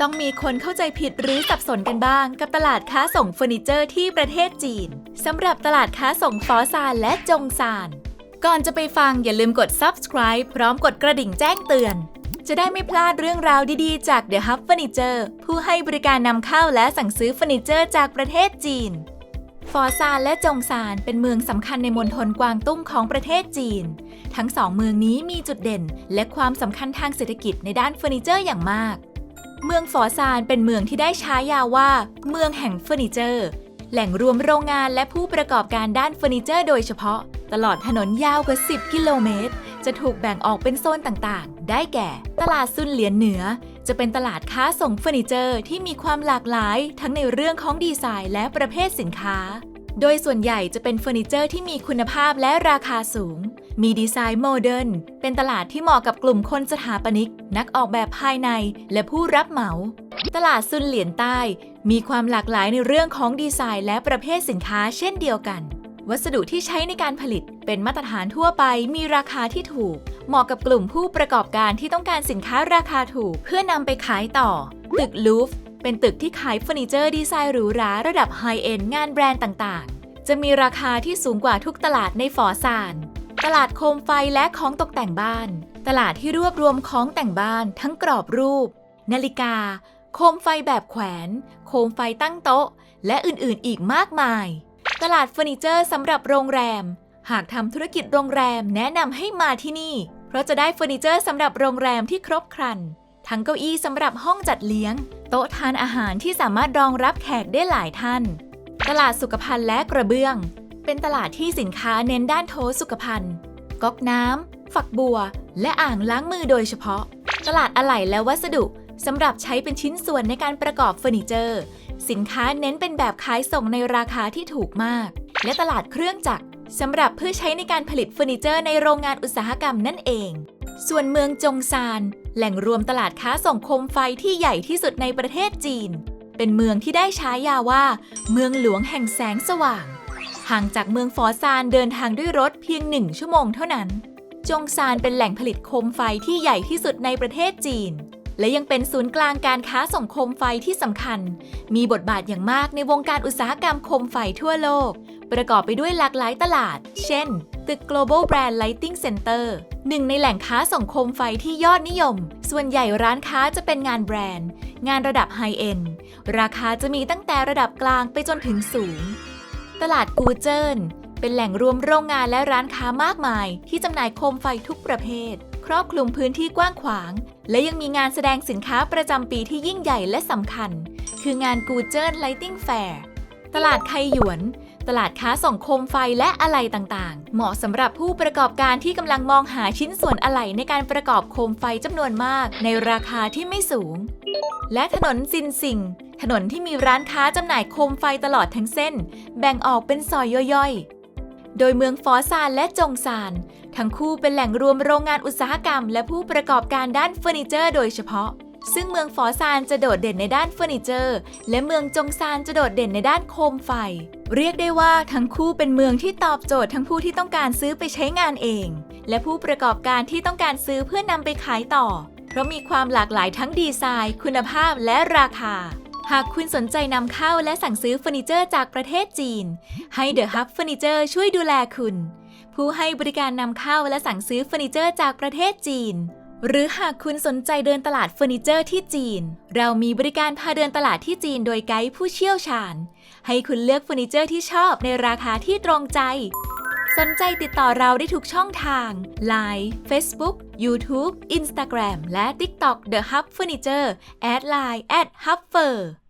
ต้องมีคนเข้าใจผิดหรือสับสนกันบ้าง กับตลาดค้าส่งเฟอร์นิเจอร์ที่ประเทศจีนสำหรับตลาดค้าส่งฟอซานและจงซาน ก่อนจะไปฟังอย่าลืมกด subscribe พร้อมกดกระดิ่งแจ้งเตือน จะได้ไม่พลาดเรื่องราวดีๆ จาก The Hub Furniture ผู้ให้บริการนำเข้าและสั่งซื้อเฟอร์นิเจอร์จากประเทศจีน ฟอซานและจงซานเป็นเมืองสำคัญในมณฑลกวางตุ้งของประเทศจีน ทั้งสองเมืองนี้มีจุดเด่น และความสำคัญทางเศรษฐกิจในด้านเฟอร์นิเจอร์อย่างมาก เมืองฟอซานเป็นเมืองที่ได้ฉายาว่า เมืองแห่งเฟอร์นิเจอร์ แหล่งรวมโรงงานและผู้ประกอบการด้านเฟอร์นิเจอร์โดยเฉพาะ ตลอดถนนยาวกว่า 10 กิโลเมตร จะถูกแบ่งออกเป็นโซนต่างๆ ได้แก่ ตลาดซุนเหลียนเหนือ จะเป็นตลาดค้าส่งเฟอร์นิเจอร์ที่มีความหลากหลาย ทั้งในเรื่องของดีไซน์และประเภทสินค้า โดยส่วนใหญ่จะเป็นเฟอร์นิเจอร์ที่มีคุณภาพและราคาสูง มีดีไซน์โมเดิร์น เป็นตลาดที่เหมาะกับกลุ่มคนสถาปนิก นักออกแบบภายในและผู้รับเหมา ตลาดซุนเหลียนใต้ มีความหลากหลายในเรื่องของดีไซน์และประเภทสินค้าเช่นเดียวกัน วัสดุที่ใช้ในการผลิตเป็นมาตรฐานทั่วไป มีราคาที่ถูก เหมาะกับกลุ่มผู้ประกอบการที่ต้องการสินค้าราคาถูก เพื่อนำไปขายต่อ ตึกลูฟเป็นตึกที่ขายเฟอร์นิเจอร์ดีไซน์หรูหราระดับไฮเอ็นงานแบรนด์ต่างๆ จะมีราคาที่สูงกว่าทุกตลาดในฟอซาน ลาดโคมไฟและของตกแต่งบ้าน ตลาดที่รวบรวมของแต่งบ้านทั้งกรอบรูป นาฬิกา โคมไฟแบบแขวน โคมไฟตั้งโต๊ะ และอื่นๆอีกมากมาย ตลาดเฟอร์นิเจอร์สำหรับโรงแรม หากทำธุรกิจโรงแรมแนะนำให้มาที่นี่ เพราะจะได้เฟอร์นิเจอร์สำหรับโรงแรมที่ครบครัน ทั้งเก้าอี้สำหรับห้องจัดเลี้ยง โต๊ะทานอาหารที่สามารถรองรับแขกได้หลายท่าน ตลาดสุขภัณฑ์และกระเบื้อง เป็นตลาดที่สินค้าเน้นด้านโถสุขภัณฑ์ก๊อกน้ำ ฝักบัว และอ่างล้างมือโดยเฉพาะ ตลาดอะไหล่และวัสดุสำหรับใช้เป็นชิ้นส่วนในการประกอบเฟอร์นิเจอร์ สินค้าเน้นเป็นแบบขายส่งในราคาที่ถูกมาก และตลาดเครื่องจักรสำหรับเพื่อใช้ในการผลิตเฟอร์นิเจอร์ในโรงงานอุตสาหกรรมนั่นเอง ส่วนเมืองจงซาน แหล่งรวมตลาดค้าส่งโคมไฟที่ใหญ่ที่สุดในประเทศจีน เป็นเมืองที่ได้ฉายาว่า เมืองหลวงแห่งแสงสว่าง ห่างจากเมืองฟอซานเดินทางด้วยรถเพียงหนึ่งชั่วโมงเท่านั้น จงซานเป็นแหล่งผลิตโคมไฟที่ใหญ่ที่สุดในประเทศจีน และยังเป็นศูนย์กลางการค้าส่งโคมไฟที่สำคัญ มีบทบาทอย่างมากในวงการอุตสาหกรรมโคมไฟทั่วโลก ประกอบไปด้วยหลากหลายตลาด เช่น ตึก Global Brand Lighting Center หนึ่งในแหล่งค้าส่งโคมไฟที่ยอดนิยม ส่วนใหญ่ร้านค้าจะเป็นงานแบรนด์ งานระดับไฮเอ็นราคาจะมีตั้งแต่ระดับกลางไปจนถึงสูง ตลาดกูเจินเป็นแหล่งรวมโรงงานและร้านค้ามากมาย ที่จำหน่ายโคมไฟทุกประเภท ครอบคลุมพื้นที่กว้างขวาง และยังมีงานแสดงสินค้าประจำปีที่ยิ่งใหญ่และสำคัญ คืองานกูเจินไลติงแฟร์ตลาดไคหยวน ตลาดค้าส่งโคมไฟและอะไหล่ต่างๆ เหมาะสำหรับผู้ประกอบการที่กำลังมองหาชิ้นส่วนอะไหล่ในการประกอบโคมไฟจำนวนมาก ในราคาที่ไม่สูง และถนนซินซิง ถนนที่มีร้านค้าจำหน่ายโคมไฟตลอดทั้งเส้น แบ่งออกเป็นซอยย่อยๆ โดยเมืองฟอซานและจงซาน ทั้งคู่เป็นแหล่งรวมโรงงานอุตสาหกรรม และผู้ประกอบการด้านเฟอร์นิเจอร์โดยเฉพาะ ซึ่งเมืองฟอซานจะโดดเด่นในด้านเฟอร์นิเจอร์ และเมืองจงซานจะโดดเด่นในด้านโคมไฟ เรียกได้ว่าทั้งคู่เป็นเมืองที่ตอบโจทย์ทั้งผู้ที่ต้องการซื้อไปใช้งานเอง และผู้ประกอบการที่ต้องการซื้อเพื่อนำไปขายต่อ เพราะมีความหลากหลายทั้งดีไซน์ คุณภาพและราคา หากคุณสนใจนำเข้าและสั่งซื้อเฟอร์นิเจอร์จากประเทศจีน ให้ The Hub Furniture ช่วยดูแลคุณ ผู้ให้บริการนำเข้าและสั่งซื้อเฟอร์นิเจอร์จากประเทศจีน หรือหากคุณสนใจเดินตลาดเฟอร์นิเจอร์ที่จีน เรามีบริการพาเดินตลาดที่จีนโดยไกด์ผู้เชี่ยวชาญ ให้คุณเลือกเฟอร์นิเจอร์ที่ชอบในราคาที่ตรงใจ สนใจติดต่อเราได้ทุกช่องทาง Line Facebook YouTube Instagram และ TikTok The Hub Furniture แอดไลน์แอดฮับเฟอร์